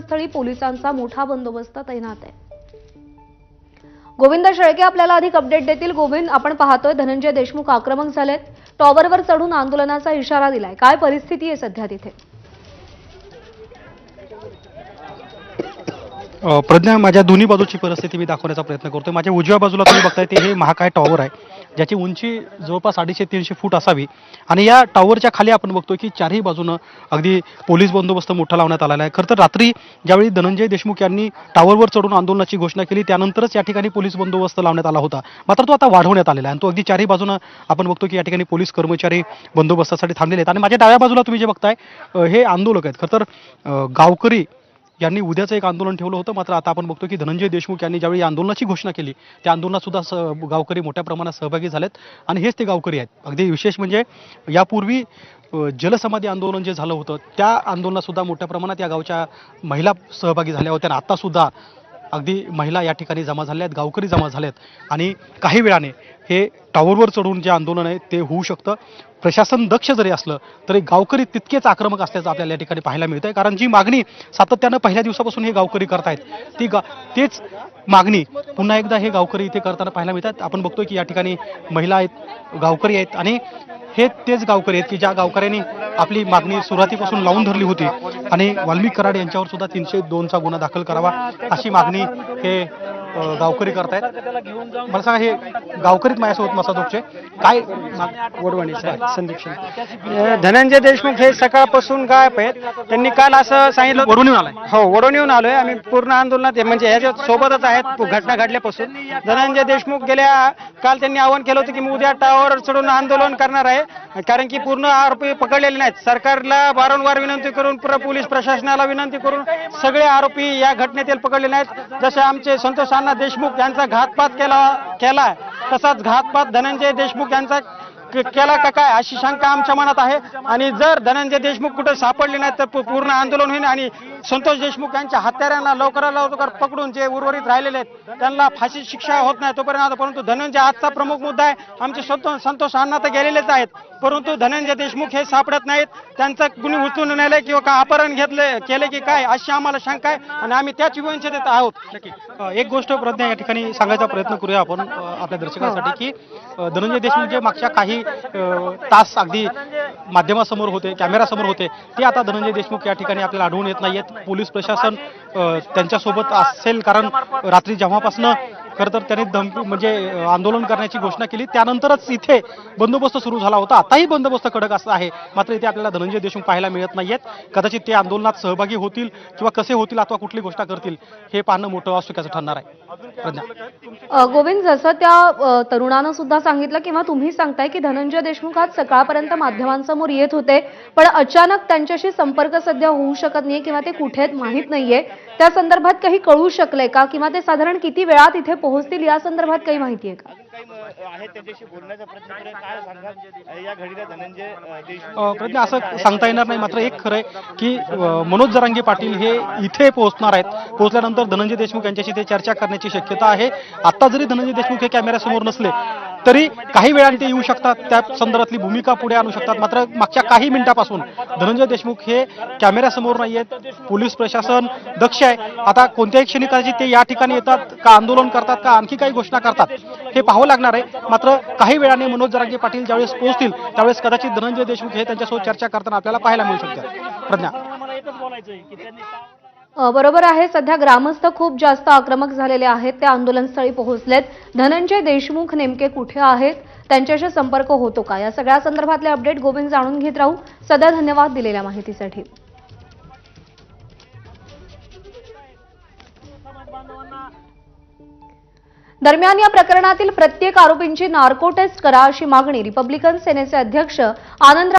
घटनास्थळी पोलिसांचा मोठा बंदोबस्त तैनात आहे. गोविंद शेळके आपल्याला अधिक अपडेट देतील. गोविंद आपण पाहतोय धनंजय देशमुख आक्रमक झालेत. टॉवरवर चढून आंदोलनाचा इशारा दिलाय. काय परिस्थिती आहे सध्या तिथे? प्रज्ञा माझ्या दोन्ही बाजूची परिस्थिती मी दाखवण्याचा प्रयत्न करतोय. माझ्या उजव्या बाजूला तुम्ही बघताय ते हे महाकाय टॉवर आहे. ज्याची उंची जवळपास अडीचशे तीनशे फूट असावी. आणि या टॉवरच्या खाली आपण बघतोय की चारही बाजूनं अगदी पोलीस बंदोबस्त मोठा लावण्यात आलेला आहे. खरं तर रात्री ज्यावेळी धनंजय देशमुख यांनी टॉवरवर चढून आंदोलनाची घोषणा केली त्यानंतरच या ठिकाणी पोलीस बंदोबस्त लावण्यात आला होता. मात्र तो आता वाढवण्यात आलेला आहे आणि तो अगदी चारही बाजूनं आपण बघतो की या ठिकाणी पोलीस कर्मचारी बंदोबस्तासाठी थांबलेले आहेत. आणि माझ्या डाव्या बाजूला तुम्ही जे बघताय हे आंदोलक आहेत. खरं तर गावकरी यांनी उद्याचं एक आंदोलन ठेवलं होतं. मात्र आता आपण बघतो की धनंजय देशमुख यांनी ज्यावेळी आंदोलनाची घोषणा केली त्या आंदोलनात सुद्धा स गावकरी मोठ्या प्रमाणात सहभागी झालेत. आणि हेच ते गावकरी आहेत. अगदी विशेष म्हणजे यापूर्वी जलसमाधी आंदोलन जे झालं होतं त्या आंदोलनात सुद्धा मोठ्या प्रमाणात या गावच्या महिला सहभागी झाल्या होत्या. आणि आत्तासुद्धा अगदी महिला या ठिकाणी जमा झाल्या आहेत गावकरी जमा झालेत. आणि काही वेळाने हे टॉवरवर चढून जे आंदोलन आहे ते होऊ शकतं. प्रशासन दक्ष जरी असलं तरी गावकरी तितकेच आक्रमक असल्याचं आपल्याला या ठिकाणी पाहायला मिळतंय. कारण जी मागणी सातत्यानं पहिल्या दिवसापासून हे गावकरी करतायत ती गा तेच मागणी पुन्हा एकदा हे गावकरी इथे करताना पाहायला मिळतात. आपण बघतोय की या ठिकाणी महिला आहेत गावकरी आहेत आणि हे तेच गावकरी आहेत की ज्या गावकऱ्यांनी आपली मागणी सुरुवातीपासून लावून धरली होती. आणि वाल्मिक कराड यांच्यावर सुद्धा तीनशे दोनचा गुन्हा दाखल करावा अशी मागणी हे गावकरी करतायत. मला सांगा हे गावकरीत माझ्यासोबत मसादोगचे काय वडवणी साहेब शिंदे. धनंजय देशमुख हे सकाळपासून गायब आहेत. त्यांनी काल असं सांगितलं वरून येऊन आलाय. हो वडून येऊन आलोय. आम्ही पूर्ण आंदोलनात. म्हणजे ह्याच्यात सोबतच आहेत. घटना घडल्यापासून. धनंजय देशमुख गेल्या काल त्यांनी आवाहन केलं होतं की मी उद्या टावर चढून आंदोलन करणार आहे. कारण की पूर्ण आरोपी पकडलेले नाहीत. सरकारला वारंवार विनंती करून प्र- पोलीस प्रशासनाला विनंती करून सगळे आरोपी या घटनेतील पकडले नाहीत. जसे आमचे संतोष नाना देशमुख यांचा घातपात केला केला तसाच घातपात धनंजय देशमुख यांचा केला का काय अशी शंका आमच्या मनात आहे. आणि जर धनंजय देशमुख कुठे सापडले नाही तर पूर्ण आंदोलन होईल आणि संतोष देशमुख यांच्या हत्यारांना लवकरात लवकर पकडून जे उर्वरित राहिलेले आहेत त्यांना फाशी शिक्षा होत नाही तोपर्यंत परंतु धनंजय आजचा प्रमुख मुद्दा आहे. आमचे संतोष संतोष अण्णा तर गेलेलेच आहेत. परंतु धनंजय देशमुख हे सापडत नाहीत. त्यांचं कुणी उचलून नेलंय किंवा का अपहरण घेतले केले की काय अशी आम्हाला शंका आहे. आणि आम्ही त्याच वंचित आहोत. एक गोष्ट प्रज्ञा या ठिकाणी सांगायचा प्रयत्न करूया आपण आपल्या दर्शकांसाठी की अ, धनंजय देशमुख जे मागच्या काही अ, तास अगदी माध्यमासमोर होते कॅमेरासमोर होते. ते आता धनंजय देशमुख या ठिकाणी आपल्याला आढळून येत नाहीयेत. पोलीस प्रशासन त्यांच्यासोबत असेल कारण रात्री जेव्हापासनं खरं तर त्यांनी धमकी म्हणजे आंदोलन करण्याची घोषणा केली. त्यानंतरच इथे बंदोबस्त सुरू झाला होता. आताही बंदोबस्त कडक असा आहे. मात्र इथे आपल्याला धनंजय देशमुख पाहायला मिळत नाहीयेत. कदाचित ते आंदोलनात सहभागी होतील किंवा कसे होतील अथवा कुठली घोषणा करतील हे पाहणं मोठं असुक्याचं ठरणार आहे. गोविंद जसं त्या तरुणानं सुद्धा सांगितलं किंवा तुम्ही सांगताय की धनंजय देशमुख आज सकाळपर्यंत माध्यमांसमोर येत होते पण अचानक त्यांच्याशी संपर्क सध्या होऊ शकत नाहीये किंवा ते कुठे आहेत माहीत नाहीये. त्या संदर्भात काही कळू शकलंय का? किंवा ते साधारण किती वेळात इथे पोहोचतील? या संदर्भात काही माहिती आहे का? आहे त्यांच्याशी बोलण्याचा प्रयत्न करूया काय सांगाल या घडीला धनंजय प्रज्ञा असं सांगता येणार नाही. मात्र एक खरं आहे की मनोज जरांगे पाटील हे इथे पोहोचणार आहेत. पोहोचल्यानंतर धनंजय देशमुख यांच्याशी ते चर्चा करण्याची शक्यता आहे. आता जरी धनंजय देशमुख हे कॅमेऱ्यासमोर नसले तरी काही वेळाने ते येऊ शकतात. त्या संदर्भातली भूमिका पुढे आणू शकतात. मात्र मागच्या काही मिनिटापासून धनंजय देशमुख हे कॅमेऱ्यासमोर नाही आहेत. पोलीस प्रशासन दक्ष आहे. आता कोणत्याही क्षणी कदाचित ते या ठिकाणी येतात का आंदोलन करतात का आणखी काही घोषणा करतात हे पाहावं लागणार आहे. मात्र काही वेळाने मनोज जरांगे पाटील ज्यावेळेस पोहोचतील त्यावेळेस कदाचित धनंजय देशमुख हे त्यांच्यासोबत चर्चा करताना आपल्याला पाहायला मिळू शकतात. प्रज्ञा. बरोबर आहे सध्या ग्रामस्थ खूप जास्त आक्रमक झालेले आहेत ते आंदोलनस्थळी पोहोचलेत. धनंजय देशमुख नेमके कुठे आहेत? त्यांच्याशी संपर्क होतो का? या सगळ्या संदर्भातले अपडेट गोविंद जाणून घेत राहू. सध्या धन्यवाद दिलेल्या माहितीसाठी. दरम्यान या प्रकरणातील प्रत्येक आरोपींची नार्को टेस्ट करा अशी मागणी रिपब्लिकन सेनेचे अध्यक्ष आनंद